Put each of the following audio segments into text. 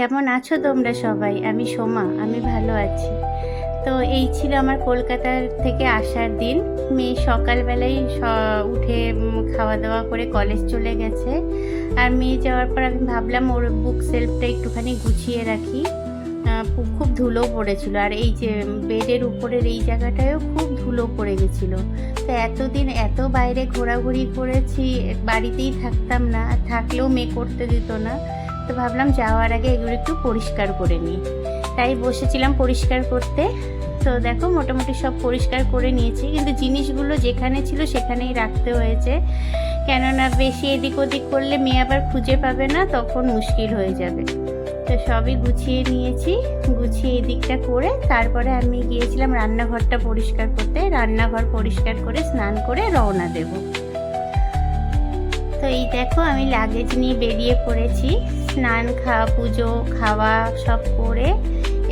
কেমন আছো তোমরা সবাই? আমি সোমা, আমি ভালো আছি। তো এই ছিল আমার কলকাতার থেকে আসার দিন। মেয়ে সকালবেলায় স- উঠে খাওয়া দাওয়া করে কলেজ চলে গেছে। আর মেয়ে যাওয়ার পর আমি ভাবলাম ওর বুক সেলফটা একটুখানি গুছিয়ে রাখি। খুব ধুলো পড়েছিল। আর এই যে বেডের উপরের এই জায়গাটায়ও খুব ধুলো পড়ে গেছিল। তো এতদিন এত বাইরে ঘোরাঘুরি করেছি, বাড়িতেই থাকতাম না। থাকলেও মেয়ে করতে দিত না। তো ভাবলাম যাওয়ার আগে এগুলো একটু পরিষ্কার করে নিই। তাই বসেছিলাম পরিষ্কার করতে। তো দেখো মোটামুটি সব পরিষ্কার করে নিয়েছি। কিন্তু জিনিসগুলো যেখানে ছিল সেখানেই রাখতে হয়েছে। কেননা বেশি এদিক ওদিক করলে মেয়ে আবার খুঁজে পাবে না, তখন মুশকিল হয়ে যাবে। তো সবই গুছিয়ে নিয়েছি, গুছিয়ে এদিকটা করে তারপরে আমি গিয়েছিলাম রান্নাঘরটা পরিষ্কার করতে। রান্নাঘর পরিষ্কার করে স্নান করে রওনা দেব। তো এই দেখো আমি লাগেজ নিয়ে বেরিয়ে পড়েছি। স্নান খাওয়া, পুজো, খাওয়া সব করে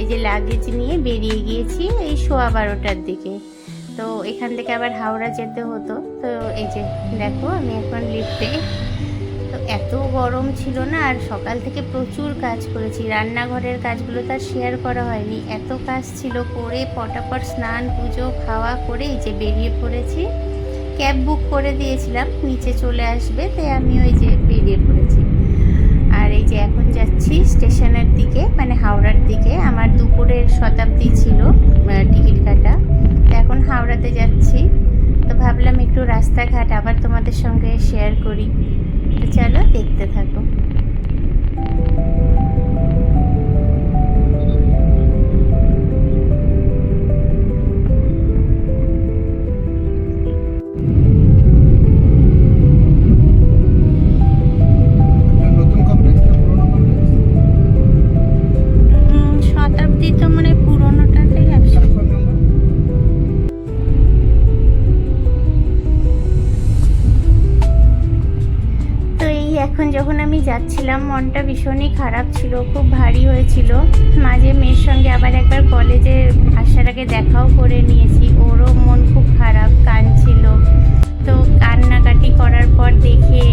এই যে লাগেজ নিয়ে বেরিয়ে গিয়েছি এই সোয়া বারোটার দিকে। তো এখান থেকে আবার হাওড়া যেতে হতো। তো এই যে দেখো আমি এখন লিফটে তো এত গরম ছিল না আর সকাল থেকে প্রচুর কাজ করেছি। রান্নাঘরের কাজগুলো তো আর শেয়ার করা হয়নি। এত কাজ ছিল করে পটাপট স্নান, পুজো, খাওয়া করে এই যে বেরিয়ে পড়েছি। ক্যাব বুক করে দিয়েছিলাম, নিচে চলে আসবে, তাই আমি ওই যে বেরিয়ে পড়েছি। যে এখন যাচ্ছি স্টেশনের দিকে মানে হাওড়ার দিকে। আমার দুপুরের শতাব্দী ছিল টিকিট কাটা। তো এখন হাওড়াতে যাচ্ছি। তো ভাবলাম একটু রাস্তাঘাট আবার তোমাদের সঙ্গে শেয়ার করি। তো চলো দেখতে থাকো। যাচ্ছিলাম, মনটা ভীষণই খারাপ ছিল, খুব ভারী হয়েছিল। মাঝে মেয়ের সঙ্গে আবার একবার কলেজে আসার আগে দেখাও করে নিয়েছি, ওরও মন খুব খারাপ কাঁদছিল তো কান্নাকাটি করার পর দেখে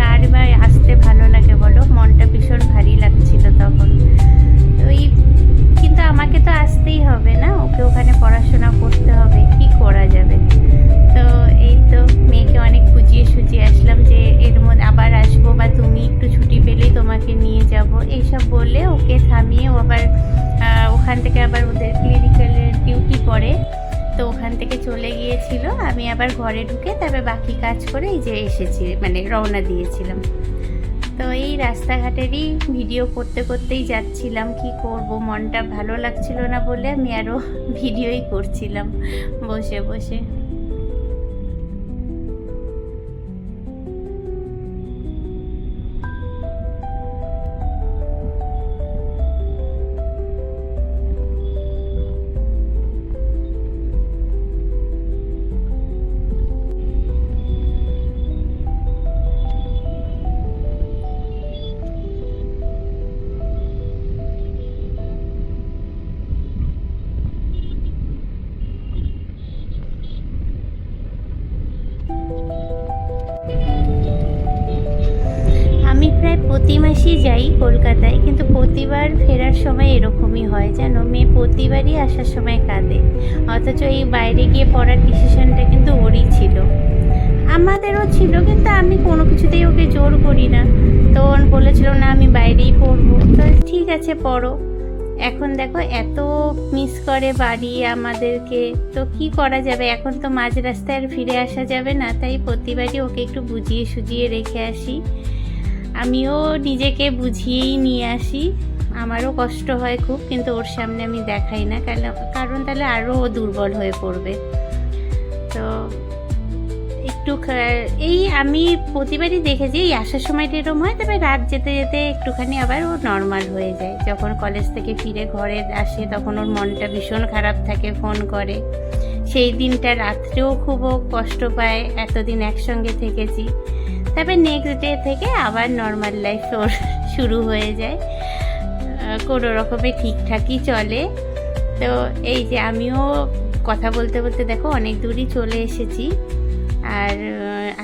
কার বা আসতে ভালো লাগে বলো? মনটা ভীষণ ভারী লাগছিল তখন। তো এই কিন্তু আমাকে তো আসতেই হবে না? ওকে ওখানে পড়াশোনা করতে হবে, কি করা যাবে? তো এই তো মেয়েকে অনেক বুঝিয়ে সুজিয়ে আসলাম যে এর আসব বা তুমি একটু ছুটি পেলেই তোমাকে নিয়ে যাব। এইসব বলে ওকে থামিয়ে ও আবার ওখান থেকে আবার ওদের ক্লিনিক্যালের ডিউটি পড়ে। তো ওখান থেকে চলে গিয়েছিল। আমি আবার ঘরে ঢুকে তারপর বাকি কাজ করে এই যে এসেছি মানে রওনা দিয়েছিলাম। তো এই রাস্তাঘাটেরই ভিডিও করতে করতেই যাচ্ছিলাম। কি করব? মনটা ভালো লাগছিল না বলে আমি আরও ভিডিওই করছিলাম বসে বসে। প্রতি মাসেই যাই কলকাতায়, কিন্তু প্রতিবার ফেরার সময় এরকমই হয়, যেন মেয়ে প্রতিবারই আসার সময় কাঁদে। অথচ এই বাইরে গিয়ে পড়ার ডিসিশনটা কিন্তু ওরই ছিল। আমাদেরও ছিল, কিন্তু আমি কোনো কিছুতেই ওকে জোর করি না। তো বলেছিল, না, আমি বাইরেই পড়ব। তো ঠিক আছে, পড়ো। এখন দেখো, এত মিস করে বাড়ি আমাদেরকে, তো কি করা যাবে? এখন তো মাঝ রাস্তায় আর ফিরে আসা যাবে না, তাই প্রতিবারই ওকে একটু বুঝিয়ে সুজিয়ে রেখে আসি। আমিও নিজেকে বুঝিয়েই নিয়ে আসি। আমারও কষ্ট হয় খুব, কিন্তু ওর সামনে আমি দেখাই না, কারণ তাহলে আরও দুর্বল হয়ে পড়বে। তো একটু এই আমি প্রতিবারই দেখেছি, এই আসার সময়টা এরকম হয়, তবে রাত যেতে যেতে একটুখানি আবার ও নর্মাল হয়ে যায়। যখন কলেজ থেকে ফিরে ঘরে আসে, তখন ওর মনটা ভীষণ খারাপ থাকে ফোন করে। সেই দিনটা রাত্রেও খুব কষ্ট পায়, এতদিন একসঙ্গে থেকেছি। তবে নেক্সট ডে থেকে আবার নর্মাল লাইফ ওর শুরু হয়ে যায়। কোনো রকমে ঠিকঠাকই চলে। তো এই যে আমিও কথা বলতে বলতে দেখো অনেক দূরই চলে এসেছি। আর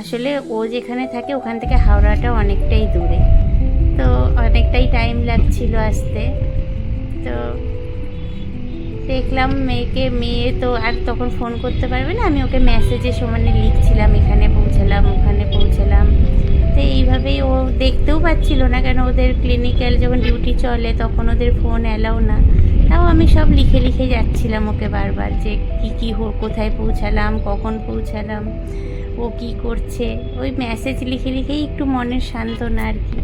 আসলে ও যেখানে থাকে ওখান থেকে হাওড়াটা অনেকটাই দূরে। তো অনেকটাই টাইম লাগছিল আসতে। তো দেখলাম মেয়েকে, মেয়ে তো আর তখন ফোন করতে পারবে না। আমি ওকে মেসেজে সমানে লিখছিলাম, এখানে পৌঁছালাম, ওখানে পৌঁছালাম। পাচ্ছিল না কেন ওদের ক্লিনিক্যাল যখন ডিউটি চলে তখন ওদের ফোন অ্যালাউ না। তাও আমি সব লিখে লিখে যাচ্ছিলাম ওকে বারবার যে কী কী হো কোথায় পৌঁছালাম, কখন পৌঁছালাম, ও কি করছে। ওই মেসেজ লিখে লিখেই একটু মনের সান্ত্বনা আর কি।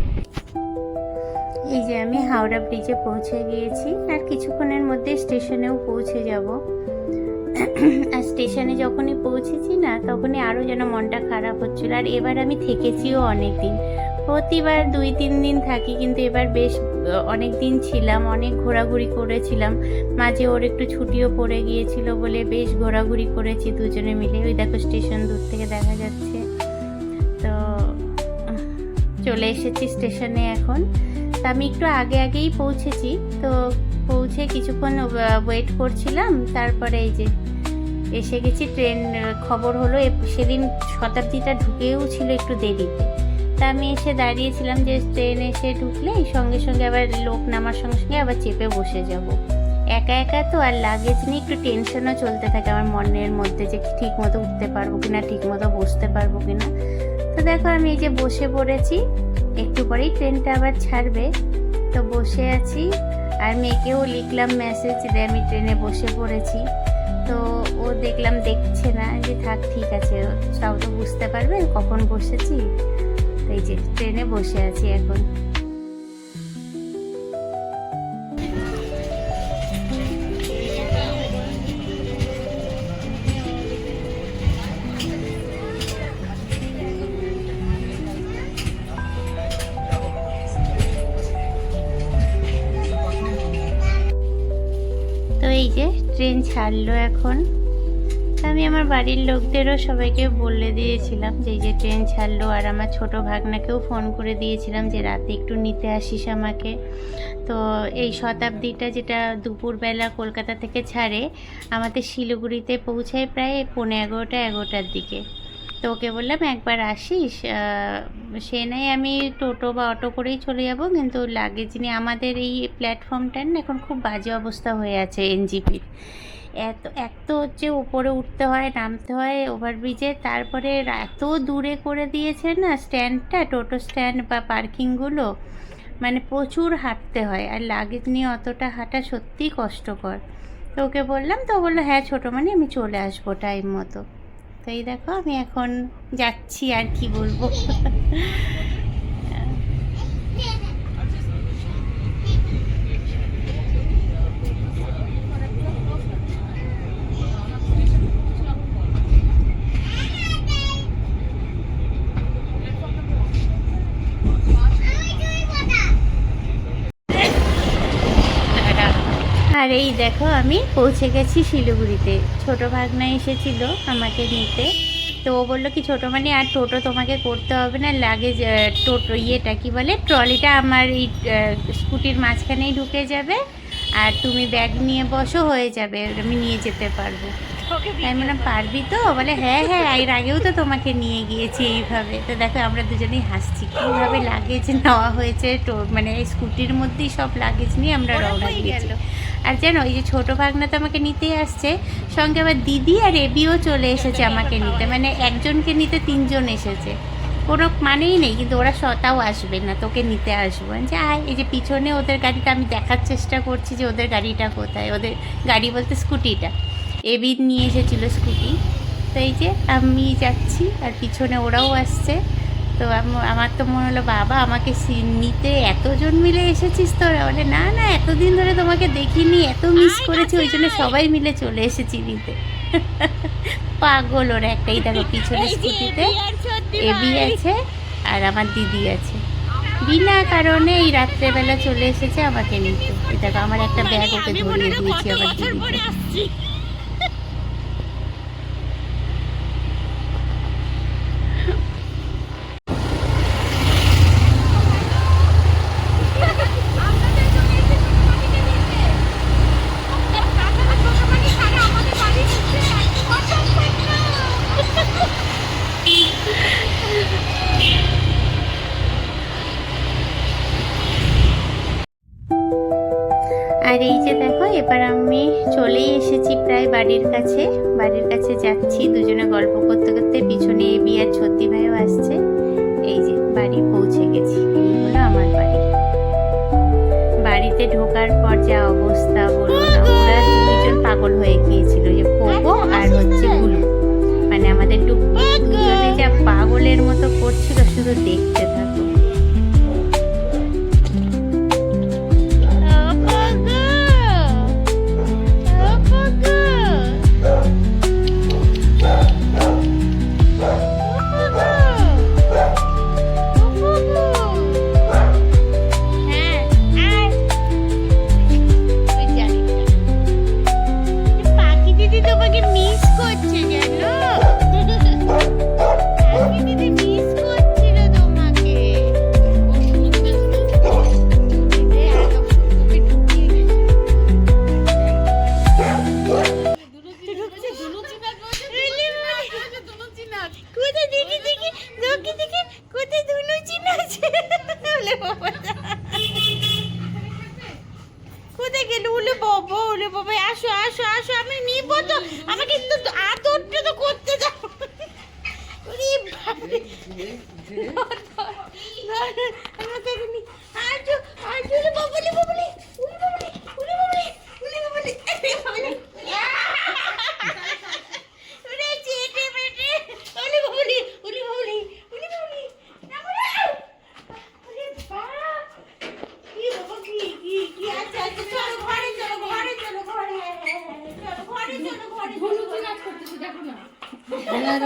এই যে আমি হাওড়া ব্রিজে পৌঁছে গিয়েছি আর কিছুক্ষণের মধ্যে স্টেশনেও পৌঁছে যাব। আর স্টেশনে যখনই পৌঁছেছি না তখনই আরও যেন মনটা খারাপ হচ্ছিল। আর এবার আমি থেকেছিও অনেক দিন প্রতিবার দুই, তিন দিন থাকি, কিন্তু এবার বেশ অনেক দিন ছিলাম, অনেক ঘোরাঘুরি করেছিলাম। মাঝে ওর একটু ছুটিও পড়ে গিয়েছিল বলে বেশ ঘোরাঘুরি করেছি দুজনে মিলে। ওই দেখো স্টেশন দূর থেকে দেখা যাচ্ছে। তো, চলে এসেছি স্টেশনে এখন। তা আমি একটু আগে, আগেই পৌঁছেছি। তো পৌঁছে কিছুক্ষণ ওয়েট করছিলাম। তারপরে এই যে এসে গেছি, ট্রেন খবর হলো সেদিন শতাব্দীটা ঢুকেও ছিল একটু দেরিতে। তা আমি এসে দাঁড়িয়েছিলাম যে ট্রেন এসে ঢুকলেই সঙ্গে সঙ্গে আবার লোক নামার সঙ্গে সঙ্গে আবার চেপে বসে যাব। একা একা তো আর লাগেজ নিয়ে একটু টেনশনও চলতে থাকে আমার মনের মধ্যে যে ঠিক মতো উঠতে পারব কিনা ঠিক মতো বসতে পারব কিনা। তো দেখো আমি এই যে বসে পড়েছি, একটু পরেই ট্রেনটা আবার ছাড়বে। তো বসে আছি আর মেয়েকেও লিখলাম মেসেজ যে আমি ট্রেনে বসে পড়েছি। তো ও দেখলাম দেখছে না, যে থাক ঠিক আছে তাও তো বুঝতে পারবে কখন বসেছি। এই যে ট্রেনে বসে আছি এখন। এই যে ট্রেন ছাড়লো এখন। আমি আমার বাড়ির লোকদেরও সবাইকে বলে দিয়েছিলাম যে যে ট্রেন ছাড়লো আর আমার ছোট ভাগনাকেও ফোন করে দিয়েছিলাম যে রাতে একটু নিতে আসিস আমাকে। তো এই শতাব্দীটা যেটা দুপুরবেলা কলকাতা থেকে ছাড়ে, আমাদের শিলিগুড়িতে পৌঁছায় প্রায় পৌনে এগারোটা, এগারোটার দিকে। তো ওকে বললাম, একবার আসিস সে নাই, আমি টোটো বা অটো করেই চলে যাব, কিন্তু লাগেজ নিয়ে আমাদের এই প্ল্যাটফর্মটার না এখন খুব বাজে অবস্থা হয়ে আছে এনজিপির। এত এক তো হচ্ছে উপরে উঠতে হয়, নামতে হয় ওভারব্রিজে তারপরে এত দূরে করে দিয়েছে না স্ট্যান্ডটা টোটো স্ট্যান্ড বা পার্কিংগুলো মানে প্রচুর হাঁটতে হয় আর লাগেজ নিয়ে অতটা হাঁটা সত্যিই কষ্টকর। তো ওকে বললাম, তো বলল হ্যাঁ ছোটো মানে আমি চলে আসব টাইম মতো। তো এই দেখো, আমি এখন যাচ্ছি আর কি বলব। আর এই দেখো আমি পৌঁছে গেছি শিলিগুড়িতে। ছোটো ভাগনা এসেছিল আমাকে নিতে। তো ও বলল কি, ছোটো মানে আর টোটো তোমাকে করতে হবে না লাগেজ টোটো, ইয়েটা কি বলে, ট্রলিটা আমার এই স্কুটির মাঝখানেই ঢুকে যাবে, আর তুমি ব্যাগ নিয়ে বসো, হয়ে যাবে, আমি নিয়ে যেতে পারব। আমি বললাম পারবি তো? বলে হ্যাঁ হ্যাঁ এর আগেও তো তোমাকে নিয়ে গিয়েছি এইভাবে। তো দেখো আমরা দুজনেই হাসছি। কীভাবে লাগেজ নেওয়া হয়েছে মানে স্কুটির মধ্যেই সব লাগেজ নিয়ে আমরা রওনা দিয়েছি। আর জানো ওই যে ছোটো ভাগনা তো আমাকে নিতে আসছে সঙ্গে আবার দিদি আর এবিও চলে এসেছে আমাকে নিতে। মানে একজনকে নিতে তিনজন এসেছে। কোনো মানেই নেই কিন্তু ওরা সতাও আসবে না তোকে নিতে আসব। যে আয় এই যে পিছনে ওদের গাড়িটা আমি দেখার চেষ্টা করছি যে ওদের গাড়িটা কোথায়? ওদের গাড়ি বলতে স্কুটিটা। এবি নিয়ে এসেছিল স্কুটি। তো এই যে আমি যাচ্ছি আর পিছনে ওরাও আসছে। তো আমার তো মনে হলো বাবা আমাকে নিতে এতজন মিলে এসেছিস তোরা? বলে না না এতদিন ধরে তোমাকে দেখিনি এত মিস করেছি ওই জন্য সবাই মিলে চলে এসেছি নিতে পাগল ওরা একটাই দেখো পিছনে স্কুটিতে এবি আছে আর আমার দিদি আছে। বিনা কারণে এই রাত্রেবেলা চলে এসেছে আমাকে নিতে। দেখো আমার একটা ব্যাগ ওকে ধরিয়ে দিয়েছি আমার দিদিকে। এসেছি প্রায় বাড়ির কাছে। বাড়ির কাছে যাচ্ছি, দুজনে গল্প করতে করতে পিছনে এবি আর ছত্তি ভাইও আসছে। এই যে বাড়ি পৌঁছে গেছি এই আমার বাড়ি। বাড়িতে ঢোকার পর যা অবস্থা বলব না, ওরা দুইজন পাগল হয়ে গিয়েছিল যে পোগো আর হচ্ছে গুলু মানে আমাদের দুজনে যা পাগলের মতো করছিল শুধু দেখতে থাকো।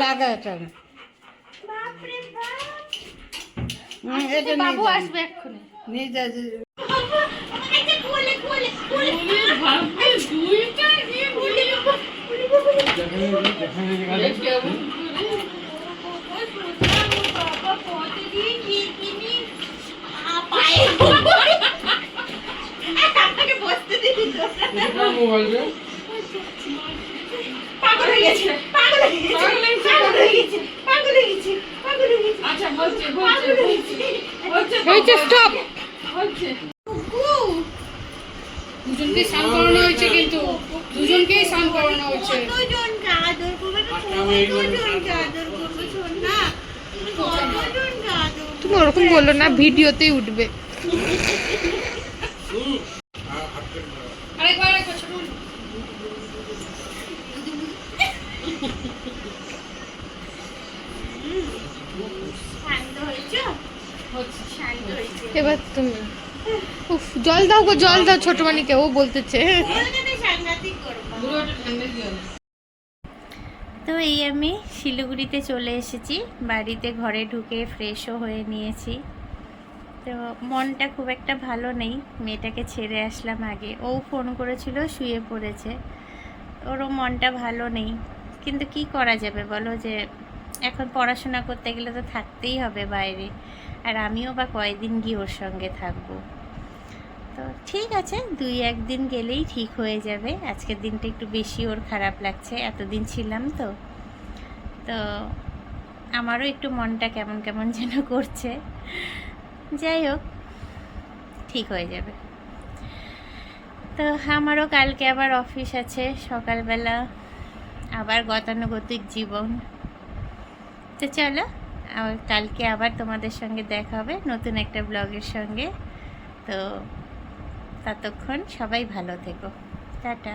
লাগা এটা বাপরে বাপ। হুম, এটা নিয়ে বাবু যান। আসবে এক্ষুনি নিয়ে যা। পাগল হয়ে গেছে, পাগল হয়ে গেছে, পাগল হয়ে গেছে, হয়ে হয়ে আচ্ছা হয়ে হয়েছে! বলছে কুকু। দুজনকে স্নান করানো হয়েছে কিন্তু দুজনকেই স্নান করানো হয়েছে। কতজনকে আদর করবে? তো আদর করবে? শোন না তুমি কতজনকে আদর তুমি ওরকম বলল না ভিডিওতেই উঠবে আরেকবার আরেকবার ছোট শান্ত হয়েছো হচ্ছে শান্ত হয়েছে এবার তুমি উফ জল দাও গো, জল দাও ছোট মানিকে, ও বলতেছে। তো এই আমি শিলিগুড়িতে চলে এসেছি, বাড়িতে ঘরে ঢুকে ফ্রেশও হয়ে নিয়েছি। তো মনটা খুব একটা ভালো নেই, মেয়েটাকে ছেড়ে আসলাম আগে। ও ফোন করেছিল, শুয়ে পড়েছে। ওরও মনটা ভালো নেই। কিন্তু কি করা যাবে বলো যে, এখন পড়াশোনা করতে গেলে তো থাকতেই হবে বাইরে। আর আমিও বা কয়দিন গিয়ে ওর সঙ্গে থাকব? তো ঠিক আছে, দুই একদিন গেলেই ঠিক হয়ে যাবে। আজকের দিনটা একটু বেশি ওর খারাপ লাগছে, এতদিন ছিলাম তো। তো আমারও একটু মনটা কেমন কেমন যেন করছে। যাই হোক, ঠিক হয়ে যাবে। তো আমারও কালকে আবার অফিস আছে, সকালবেলা আবার গতানুগতিক জীবন। তো চলো কালকে আবার তোমাদের সঙ্গে দেখা হবে নতুন একটা ব্লগের সঙ্গে। তো ততক্ষণ সবাই ভালো থেকো। টাটা।